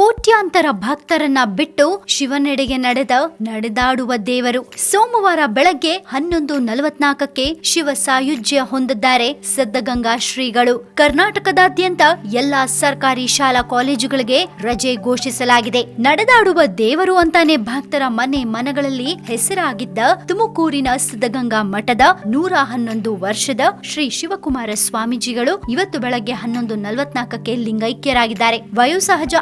ಕೋಟ್ಯಾಂತರ ಭಕ್ತರನ್ನ ಬಿಟ್ಟು ಶಿವನೆಡೆಗೆ ನಡೆದ, ನಡೆದಾಡುವ ದೇವರು. ಸೋಮವಾರ ಬೆಳಗ್ಗೆ ಹನ್ನೊಂದು ನಲವತ್ನಾಲ್ಕಕ್ಕೆ ಶಿವ ಸಾಯುಜ್ಯ ಹೊಂದಿದ್ದಾರೆ ಸಿದ್ಧಗಂಗಾ ಶ್ರೀಗಳು. ಕರ್ನಾಟಕದಾದ್ಯಂತ ಎಲ್ಲಾ ಸರ್ಕಾರಿ ಶಾಲಾ ಕಾಲೇಜುಗಳಿಗೆ ರಜೆ ಘೋಷಿಸಲಾಗಿದೆ. ನಡೆದಾಡುವ ದೇವರು ಅಂತಾನೆ ಭಕ್ತರ ಮನೆ ಮನಗಳಲ್ಲಿ ಹೆಸರಾಗಿದ್ದ ತುಮಕೂರಿನ ಸಿದ್ಧಗಂಗಾ ಮಠದ ನೂರ ಹನ್ನೊಂದು ವರ್ಷದ ಶ್ರೀ ಶಿವಕುಮಾರ ಸ್ವಾಮೀಜಿಗಳು ಇವತ್ತು ಬೆಳಗ್ಗೆ ಹನ್ನೊಂದು ನಲವತ್ನಾಲ್ಕಕ್ಕೆ ಲಿಂಗೈಕ್ಯರಾಗಿದ್ದಾರೆ. ವಯೋಸಹಜ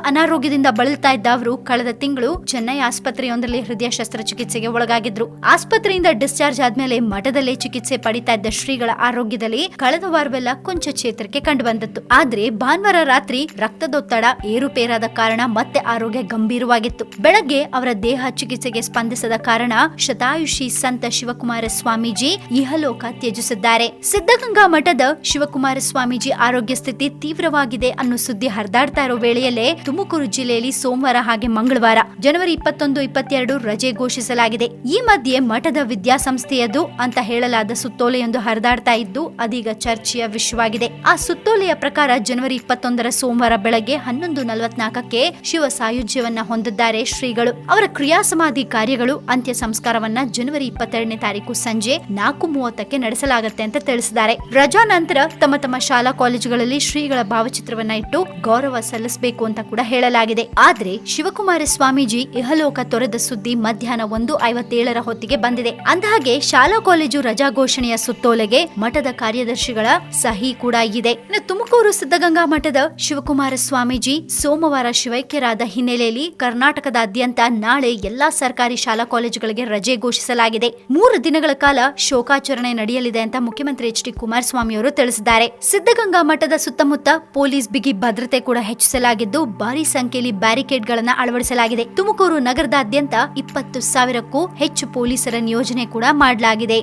ಅನಾರೋಗ್ಯದಿಂದ ಬಳಲ್ತಾ ಇದ್ದ ಅವರು ಕಳೆದ ತಿಂಗಳು ಚೆನ್ನೈ ಆಸ್ಪತ್ರೆಯೊಂದರಲ್ಲಿ ಹೃದಯ ಶಸ್ತ್ರಚಿಕಿತ್ಸೆಗೆ ಒಳಗಾಗಿದ್ರು. ಆಸ್ಪತ್ರೆಯಿಂದ ಡಿಸ್ಚಾರ್ಜ್ ಆದ್ಮೇಲೆ ಮಠದಲ್ಲೇ ಚಿಕಿತ್ಸೆ ಪಡಿತಾ ಇದ್ದ ಶ್ರೀಗಳ ಆರೋಗ್ಯದಲ್ಲಿ ಕಳೆದ ವಾರವೆಲ್ಲ ಕೊಂಚ ಚೇತರಿಕೆ ಕಂಡು ಬಂದಿತ್ತು ಆದ್ರೆ ಭಾನುವಾರ ರಾತ್ರಿ ರಕ್ತದೊತ್ತಡ ಏರುಪೇರಾದ ಕಾರಣ ಮತ್ತೆ ಆರೋಗ್ಯ ಗಂಭೀರವಾಗಿತ್ತು. ಬೆಳಗ್ಗೆ ಅವರ ದೇಹ ಚಿಕಿತ್ಸೆಗೆ ಸ್ಪಂದಿಸದ ಕಾರಣ ಶತಾಯುಷಿ ಸಂತ ಶಿವಕುಮಾರ ಸ್ವಾಮೀಜಿ ಇಹಲೋಕ ತ್ಯಜಿಸಿದ್ದಾರೆ. ಸಿದ್ಧಗಂಗಾ ಮಠದ ಶಿವಕುಮಾರ ಸ್ವಾಮೀಜಿ ಆರೋಗ್ಯ ಸ್ಥಿತಿ ತೀವ್ರವಾಗಿದೆ ಅನ್ನೋ ಸುದ್ದಿ ಹರಿದಾಡ್ತಾ ಇರೋ ವೇಳೆಯಲ್ಲೇ ತುಮಕೂರು ಜಿಲ್ಲೆಯಲ್ಲಿ ಸೋಮವಾರ ಹಾಗೆ ಮಂಗಳವಾರ, ಜನವರಿ ಇಪ್ಪತ್ತೊಂದು, ಇಪ್ಪತ್ತೆರಡು ರಜೆ ಘೋಷಿಸಲಾಗಿದೆ. ಈ ಮಧ್ಯೆ ಮಠದ ವಿದ್ಯಾಸಂಸ್ಥೆಯದು ಅಂತ ಹೇಳಲಾದ ಸುತ್ತೋಲೆಯೊಂದು ಹರಿದಾಡ್ತಾ ಇದ್ದು, ಅದೀಗ ಚರ್ಚೆಯ ವಿಷಯವಾಗಿದೆ ಆ ಸುತ್ತೋಲೆಯ ಪ್ರಕಾರ ಜನವರಿ ಇಪ್ಪತ್ತೊಂದರ ಸೋಮವಾರ ಬೆಳಗ್ಗೆ ಹನ್ನೊಂದು ನಲವತ್ನಾಲ್ಕಕ್ಕೆ ಶಿವ ಸಾಯುಜ್ಯವನ್ನ ಹೊಂದಿದ್ದಾರೆ ಶ್ರೀಗಳು. ಅವರ ಕ್ರಿಯಾ ಸಮಾಧಿ ಕಾರ್ಯಗಳು ಅಂತ್ಯ ಸಂಸ್ಕಾರವನ್ನ ಜನವರಿ ಇಪ್ಪತ್ತೆರಡನೇ ತಾರೀಕು ಸಂಜೆ ನಾಲ್ಕು ಮೂವತ್ತಕ್ಕೆ ನಡೆಸಲಾಗುತ್ತೆ ಅಂತ ತಿಳಿಸಿದ್ದಾರೆ. ರಜಾ ನಂತರ ತಮ್ಮ ತಮ್ಮ ಶಾಲಾ ಕಾಲೇಜುಗಳಲ್ಲಿ ಶ್ರೀಗಳ ಭಾವಚಿತ್ರವನ್ನ ಇಟ್ಟು ಗೌರವ ಸಲ್ಲಿಸಬೇಕು ಅಂತ ಕೂಡ ಹೇಳಲಾಗಿದೆ. ಆದ್ರೆ ಶಿವಕುಮಾರ ಸ್ವಾಮೀಜಿ ಇಹಲೋಕ ತೊರೆದ ಸುದ್ದಿ ಮಧ್ಯಾಹ್ನ ಒಂದು ಐವತ್ತೇಳರ ಹೊತ್ತಿಗೆ ಬಂದಿದೆ. ಅಂದಹಾಗೆ ಶಾಲಾ ಕಾಲೇಜು ರಜಾ ಘೋಷಣೆಯ ಸುತ್ತೋಲೆಗೆ ಮಠದ ಕಾರ್ಯದರ್ಶಿಗಳ ಸಹಿ ಕೂಡ ಇದೆ. ಇನ್ನು ತುಮಕೂರು ಸಿದ್ಧಗಂಗಾ ಮಠದ ಶಿವಕುಮಾರ ಸ್ವಾಮೀಜಿ ಸೋಮವಾರ ಶಿವೈಕ್ಯರಾದ ಹಿನ್ನೆಲೆಯಲ್ಲಿ ಕರ್ನಾಟಕದಾದ್ಯಂತ ನಾಳೆ ಎಲ್ಲಾ ಸರ್ಕಾರಿ ಶಾಲಾ ಕಾಲೇಜುಗಳಿಗೆ ರಜೆ ಘೋಷಿಸಲಾಗಿದೆ. ಮೂರು ದಿನಗಳ ಕಾಲ ಶೋಕಾಚರಣೆ ನಡೆಯಲಿದೆ ಅಂತ ಮುಖ್ಯಮಂತ್ರಿ ಎಚ್ ಡಿ ಕುಮಾರಸ್ವಾಮಿ ಅವರು ತಿಳಿಸಿದ್ದಾರೆ. ಸಿದ್ಧಗಂಗಾ ಮಠದ ಸುತ್ತಮುತ್ತ ಪೊಲೀಸ್ ಬಿಗಿ ಭದ್ರತೆ ಕೂಡ ಹೆಚ್ಚಿಸಲಾಗಿದ್ದು ಭಾರಿ ಸಂಖ್ಯೆಯಲ್ಲಿ ಬ್ಯಾರಿಕೇಡ್ಗಳನ್ನು ಅಳವಡಿಸಲಾಗಿದೆ. ತುಮಕೂರು ನಗರದಾದ್ಯಂತ ಇಪ್ಪತ್ತು ಸಾವಿರಕ್ಕೂ ಹೆಚ್ಚು ಪೊಲೀಸರ ನಿಯೋಜನೆ ಕೂಡ ಮಾಡಲಾಗಿದೆ.